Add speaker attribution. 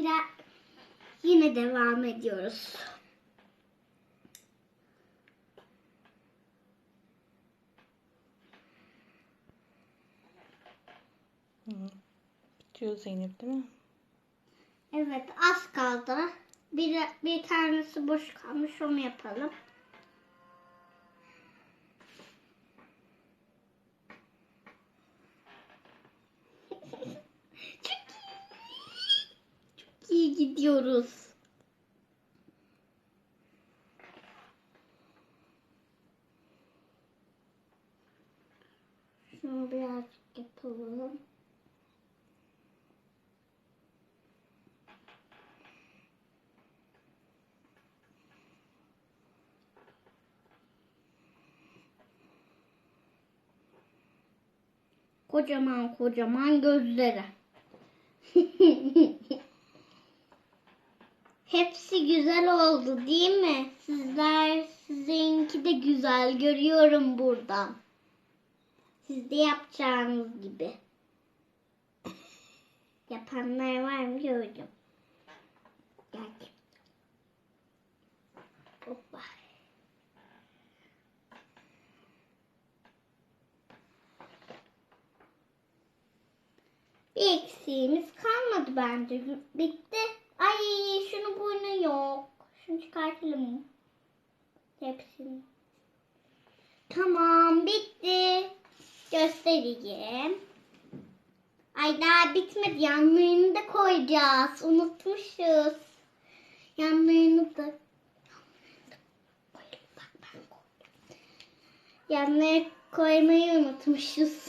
Speaker 1: Biraz yine devam ediyoruz.
Speaker 2: Bitiyor Zeynep değil mi?
Speaker 1: Evet az kaldı. Bir, bir tanesi boş kalmış onu yapalım. Gidiyoruz. Şunu birazcık yapalım. Kocaman kocaman gözleri. Hepsi güzel oldu değil mi? Sizler sizinki de güzel görüyorum buradan. Siz de yapacağınız gibi. Yapanlar var mı gördüm. Gel. Hoppa. Bir eksiğimiz kalmadı bence. Bitti. Şunu burnu yok. Şunu çıkartalım. Hepsini. Tamam bitti. Göstereyim. Ay daha bitmedi. Yanlarını da koyacağız. Unutmuşuz. Yanlarını da. Yanlara koymayı unutmuşuz.